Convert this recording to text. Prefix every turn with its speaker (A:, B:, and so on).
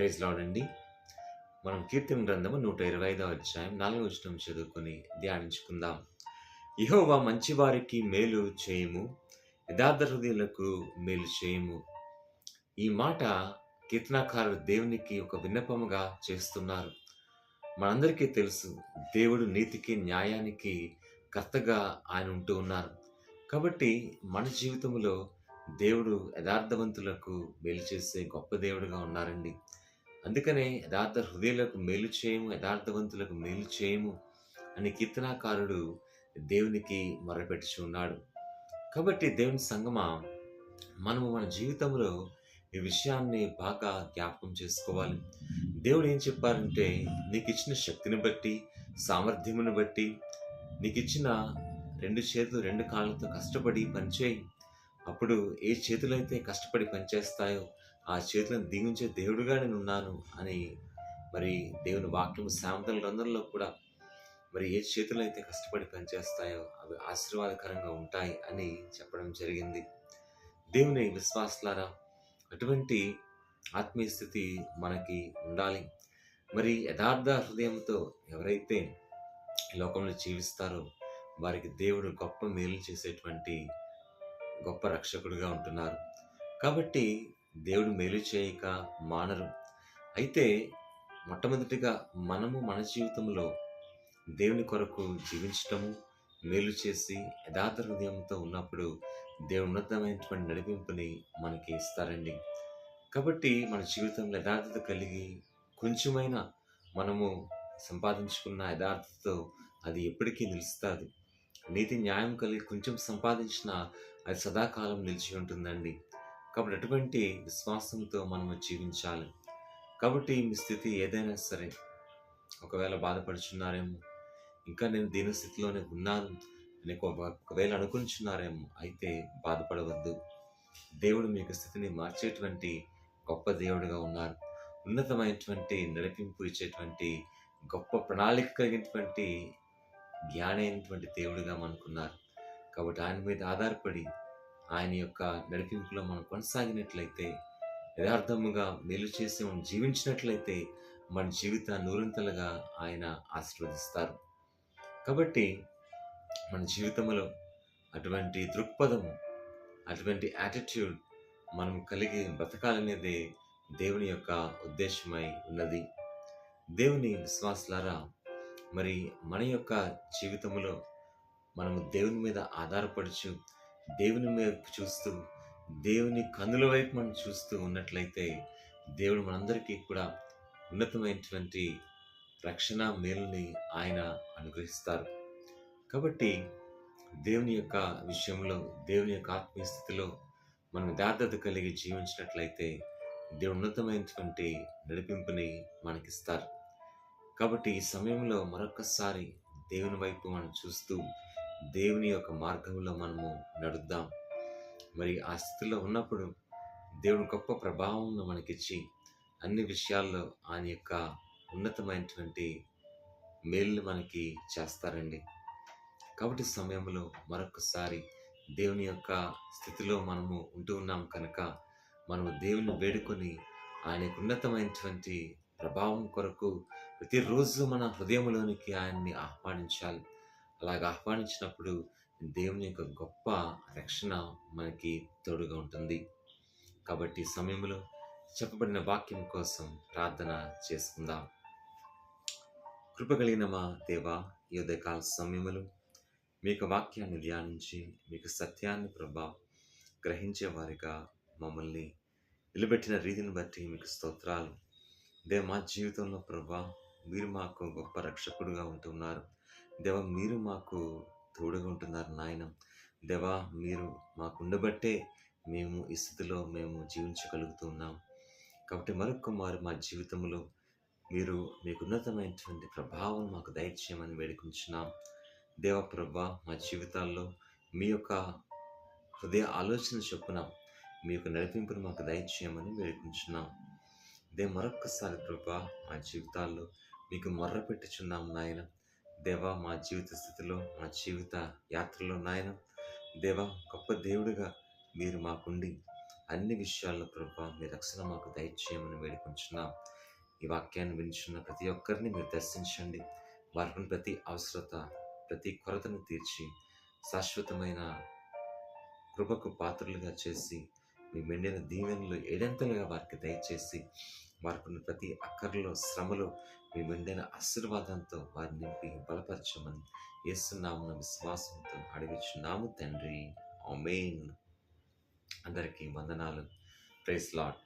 A: Praise లాడండి మనం కీర్తన గ్రంథము నూట ఇరవై ఐదవ అధ్యాయం నాలుగవ ఇష్టం చదువుకొని ధ్యానించుకుందాం. ఇహోవా మంచివారికి మేలు చేయము యథార్థ హృదయులకు మేలు చేయము. ఈ మాట కీర్తనాకారుడు దేవునికి ఒక విన్నపముగా చేస్తున్నారు. మనందరికీ తెలుసు దేవుడు నీతికి న్యాయానికి కర్తగా ఆయన ఉంటూ ఉన్నారు. కాబట్టి మన జీవితంలో దేవుడు యథార్థవంతులకు మేలు చేసే గొప్ప దేవుడుగా ఉన్నారండి. అందుకనే యథార్థ హృదయాలకు మేలు చేయము యథార్థవంతులకు మేలు చేయము అని కీర్తనాకారుడు దేవునికి మొరపెట్టుచు ఉన్నాడు. కాబట్టి దేవుని సంగమ మనము మన జీవితంలో ఈ విషయాన్ని బాగా జ్ఞాపకం చేసుకోవాలి. దేవుడు ఏం చెప్పారంటే నీకు ఇచ్చిన శక్తిని బట్టి సామర్థ్యమును బట్టి నీకు ఇచ్చిన రెండు చేతులు రెండు కాళ్ళతో కష్టపడి పనిచేయి. అప్పుడు ఏ చేతులైతే కష్టపడి పనిచేస్తాయో ఆ చేతులను దీవించే దేవుడుగా నేను ఉన్నాను అని మరి దేవుని వాక్యం సామెతల గ్రంథంలో కూడా మరి ఏ చేతులు అయితే కష్టపడి పనిచేస్తాయో అవి ఆశీర్వాదకరంగా ఉంటాయి అని చెప్పడం జరిగింది. దేవుని విశ్వాసులారా అటువంటి ఆత్మీయ స్థితి మనకి ఉండాలి. మరి యథార్థ హృదయంతో ఎవరైతే లోకంలో జీవిస్తారో వారికి దేవుడు గొప్ప మేలు చేసేటువంటి గొప్ప రక్షకుడిగా ఉంటున్నారు. కాబట్టి దేవుడు మేలు చేయక మానరు. అయితే మొట్టమొదటిగా మనము మన జీవితంలో దేవుని కొరకు జీవించటము మేలు చేసి యథార్థ హృదయంతో ఉన్నప్పుడు దేవుడు ఉన్నతమైనటువంటి నడిపింపుని మనకి ఇస్తారండి. కాబట్టి మన జీవితంలో యథార్థత కలిగి కొంచెమైనా మనము సంపాదించుకున్న యథార్థతతో అది ఎప్పటికీ నిలుస్తుంది. నీతి న్యాయం కలిగి కొంచెం సంపాదించిన అది సదాకాలం నిలిచి ఉంటుందండి. కాబట్టి అటువంటి విశ్వాసంతో మనము జీవించాలి. కాబట్టి మీ స్థితి ఏదైనా సరే ఒకవేళ బాధపడుచున్నారేమో ఇంకా నేను దీని స్థితిలోనే ఉన్నాను అని ఒక- ఒకవేళ అనుకుంటున్నారేమో అయితే బాధపడవద్దు. దేవుడు మీకు స్థితిని మార్చేటువంటి గొప్ప దేవుడుగా ఉన్నారు. ఉన్నతమైనటువంటి నడిపింపు ఇచ్చేటువంటి గొప్ప ప్రణాళిక కలిగినటువంటి జ్ఞానైనటువంటి దేవుడిగా మనకున్నారు. కాబట్టి ఆయన మీద ఆధారపడి ఆయన యొక్క నడిపింపులో మనం కొనసాగినట్లయితే యథార్థముగా మేలు చేసి మనం జీవించినట్లయితే మన జీవితాన్ని నూరంతలుగా ఆయన ఆశీర్వదిస్తారు. కాబట్టి మన జీవితంలో అటువంటి దృక్పథము అటువంటి యాటిట్యూడ్ మనం కలిగి బ్రతకాలనేదే దేవుని యొక్క ఉద్దేశమై ఉన్నది. దేవుని విశ్వాసులారా మరి మన యొక్క జీవితంలో మనము దేవుని మీద ఆధారపడుచు దేవుని వైపు చూస్తూ దేవుని కన్నుల వైపు మనం చూస్తూ ఉన్నట్లయితే దేవుడు మనందరికీ కూడా ఉన్నతమైనటువంటి రక్షణ మేలుని ఆయన అనుగ్రహిస్తారు. కాబట్టి దేవుని యొక్క విషయంలో దేవుని యొక్క ఆత్మీయ స్థితిలో మనం యథార్థత కలిగి జీవించినట్లయితే దేవుడు ఉన్నతమైనటువంటి నడిపింపుని మనకిస్తారు. కాబట్టి ఈ సమయంలో మరొకసారి దేవుని వైపు మనం చూస్తూ దేవుని యొక్క మార్గంలో మనము నడుద్దాం. మరి ఆ స్థితిలో ఉన్నప్పుడు దేవుడు గొప్ప ప్రభావం మనకిచ్చి అన్ని విషయాల్లో ఆయన యొక్క ఉన్నతమైనటువంటి మేలు మనకి చేస్తారండి. కాబట్టి సమయంలో మరొకసారి దేవుని యొక్క స్థితిలో మనము ఉంటూ ఉన్నాం కనుక మనము దేవుని వేడుకొని ఆయనకు ఉన్నతమైనటువంటి ప్రభావం కొరకు ప్రతిరోజు మన హృదయంలోనికి ఆయన్ని ఆహ్వానించాలి. అలాగ ఆహ్వానించినప్పుడు దేవుని యొక్క గొప్ప రక్షణ మనకి తోడుగా ఉంటుంది. కాబట్టి సమయంలో చెప్పబడిన వాక్యం కోసం ప్రార్థన చేసుకుందాం. కృపగలిగిన మా దేవ ఈ ఉదయకాల సమయములు మీకు వాక్యాన్ని ధ్యానించి మీకు సత్యాన్ని ప్రభా గ్రహించే వారిగా మమ్మల్ని నిలబెట్టిన రీతిని బట్టి మీకు స్తోత్రాలు. దేవ మా జీవితంలో ప్రభా మీరు మాకు గొప్ప రక్షకుడుగా ఉంటున్నారు. దేవ మీరు మాకు తోడుగా ఉంటున్నారు నాయన. దేవా మీరు మాకు ఉండబట్టే మేము ఈ స్థితిలో మేము జీవించగలుగుతున్నాం. కాబట్టి మరొక మారు మా జీవితంలో మీరు మీకు ఉన్నతమైనటువంటి ప్రభావం మాకు దయచేయమని వేడుకుంటున్నాం. దేవ ప్రభా మా జీవితాల్లో మీ యొక్క హృదయ ఆలోచన చొప్పున మీ యొక్క నడిపింపును మాకు దయచేయమని వేడుకుంటున్నాం. దే మరొక్కసారి ప్రభా మా జీవితాల్లో మీకు మొర్ర పెట్టుచున్నాం నాయన. దేవా మా జీవిత స్థితిలో మా జీవిత యాత్రలో నాయన దేవా గొప్ప దేవుడిగా మీరు మాకుండి అన్ని విషయాల్లో ప్రభా మీ రక్షణ మాకు దయచేయమని వేడుకుంటున్నాం ఈ వాక్యాన్ని వింటున్న ప్రతి ఒక్కరిని మీరు దర్శించండి. వారికి ప్రతి అవసరత ప్రతి కొరతను తీర్చి శాశ్వతమైన కృపకు పాత్రలుగా చేసి మీ మెండిన దీవెనలు ఏడంతలుగా వారికి దయచేసి వారికి ప్రతి అక్కర్లో శ్రమలో మీ మెండిన ఆశీర్వాదంతో వారిని నింపి బలపరచమని ఏసునామున విశ్వాసంతో అడిగిచున్నాము తండ్రి. ఆమెన్. అందరికీ వందనాలు. Price lot